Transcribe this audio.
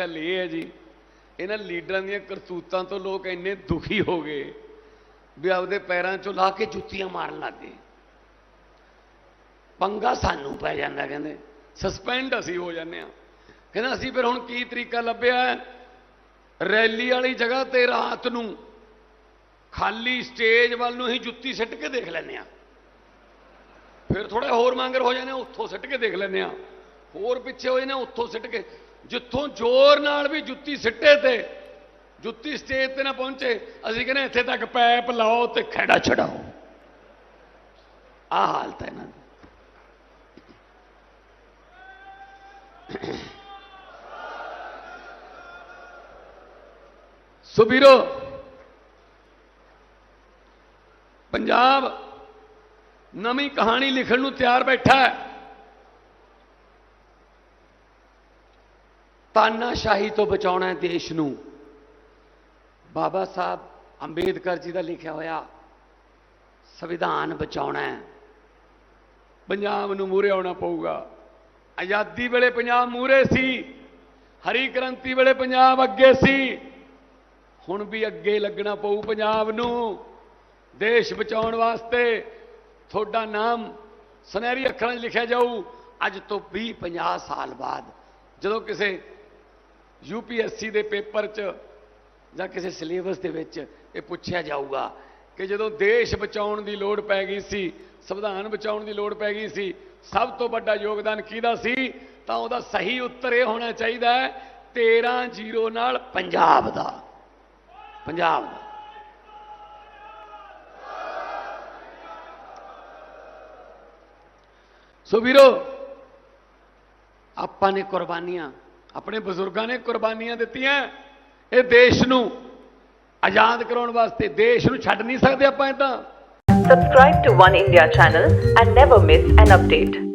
ਗੱਲ ਇਹ ਹੈ ਜੀ ਇਹਨਾਂ ਲੀਡਰਾਂ ਦੀਆਂ ਕਰਤੂਤਾਂ ਤੋਂ ਲੋਕ ਇੰਨੇ ਦੁਖੀ ਹੋ ਗਏ ਵੀ ਆਪਦੇ ਪੈਰਾਂ 'ਚੋਂ ਲਾ ਕੇ ਜੁੱਤੀਆਂ ਮਾਰਨ ਲੱਗੇ ਪੰਗਾ ਸਾਨੂੰ ਪੈ ਜਾਂਦਾ ਕਹਿੰਦੇ ਸਸਪੈਂਡ ਅਸੀਂ ਹੋ ਜਾਂਦੇ ਆ ਕਹਿੰਦਾ ਅਸੀਂ ਫਿਰ ਹੁਣ ਕੀ ਤਰੀਕਾ ਲੱਭਿਆ ਰੈਲੀ ਵਾਲੀ ਜਗ੍ਹਾ ਤੇ ਰਾਤ ਨੂੰ ਖਾਲੀ ਸਟੇਜ ਵੱਲ ਨੂੰ ਹੀ ਜੁੱਤੀ ਸਿੱਟ ਕੇ ਦੇਖ ਲੈਂਦੇ ਆ ਫਿਰ ਥੋੜਾ ਹੋਰ ਮੰਗਰ ਹੋ ਜਾਂਦੇ ਆ, ਉੱਥੋਂ ਸਿੱਟ ਕੇ ਦੇਖ ਲੈਂਦੇ ਆ ਹੋਰ ਪਿੱਛੇ ਹੋਏ ਨੇ ਉੱਥੋਂ ਸਿੱਟ ਕੇ ਜਿੱਥੋਂ ਜ਼ੋਰ ਨਾਲ ਵੀ ਜੁੱਤੀ ਸਿੱਟੇ ਤੇ, ਜੁੱਤੀ ਸਟੇਜ ਤੇ ਨਾ ਪਹੁੰਚੇ, ਅਸੀਂ ਕਹਿੰਦੇ ਇੱਥੇ ਤੱਕ ਪੈਪ ਲਾਓ ਤੇ ਖੜਾ ਛਡਾਓ। ਆ ਹਾਲਤ ਹੈ ਇਹਨਾਂ ਦੀ। ਸੋ ਵੀਰੋ, ਪੰਜਾਬ ਨਵੀਂ ਕਹਾਣੀ ਲਿਖਣ ਨੂੰ ਤਿਆਰ ਬੈਠਾ ਹੈ। ਤਾਨਾਸ਼ਾਹੀ ਤੋਂ ਬਚਾਉਣਾ ਹੈ ਦੇਸ਼ ਨੂੰ। ਬਾਬਾ ਸਾਹਿਬ ਅੰਬੇਦਕਰ ਜੀ ਦਾ ਲਿਖਿਆ ਹੋਇਆ ਸੰਵਿਧਾਨ ਬਚਾਉਣਾ ਹੈ। ਪੰਜਾਬ ਨੂੰ ਮੂਰੇ ਆਉਣਾ ਪਊਗਾ। ਆਜ਼ਾਦੀ ਵੇਲੇ ਪੰਜਾਬ ਮੂਰੇ ਸੀ, ਹਰੀ ਕ੍ਰਾਂਤੀ ਵੇਲੇ ਪੰਜਾਬ ਅੱਗੇ ਸੀ। ਹੁਣ ਵੀ ਅੱਗੇ ਲੱਗਣਾ ਪਊ ਪੰਜਾਬ ਨੂੰ। ਦੇਸ਼ ਬਚਾਉਣ ਵਾਸਤੇ ਤੁਹਾਡਾ ਨਾਮ ਸੁਨਹਿਰੀ ਅੱਖਰਾਂ 'ਚ ਲਿਖਿਆ ਜਾਊ। ਅੱਜ ਤੋਂ 20 50 ਸਾਲ ਬਾਅਦ ਜਦੋਂ ਕਿਸੇ ਯੂਪੀਐਸਸੀ ਦੇ ਪੇਪਰ 'ਚ ਜਾਂ ਕਿਸੇ ਸਿਲੇਬਸ ਦੇ ਵਿੱਚ ਇਹ ਪੁੱਛਿਆ ਜਾਊਗਾ ਕਿ ਜਦੋਂ ਦੇਸ਼ ਬਚਾਉਣ ਦੀ ਲੋੜ ਪੈ ਗਈ ਸੀ, ਸੰਵਿਧਾਨ ਬਚਾਉਣ ਦੀ ਲੋੜ ਪੈ ਗਈ ਸੀ, ਸਭ ਤੋਂ ਵੱਡਾ ਯੋਗਦਾਨ ਕਿਹਦਾ ਸੀ? ਤਾਂ ਉਹਦਾ ਸਹੀ ਉੱਤਰ ਇਹ ਹੋਣਾ ਚਾਹੀਦਾ ਹੈ 13 ਜ਼ੀਰੋ ਨਾਲ ਪੰਜਾਬ ਦਾ। ਪੰਜਾਬ ਦਾ। ਸੋ ਵੀਰੋ, ਆਪਾਂ ਨੇ ਕੁਰਬਾਨੀਆਂ ਆਪਣੇ ਬਜ਼ੁਰਗਾਂ ਨੇ ਕੁਰਬਾਨੀਆਂ ਦਿੱਤੀਆਂ ਇਹ ਦੇਸ਼ ਨੂੰ ਆਜ਼ਾਦ ਕਰਾਉਣ ਵਾਸਤੇ ਦੇਸ਼ ਨੂੰ ਛੱਡ ਨਹੀਂ ਸਕਦੇ ਆਪਾਂ ਇਦਾਂ Subscribe to One India channel and never miss an update.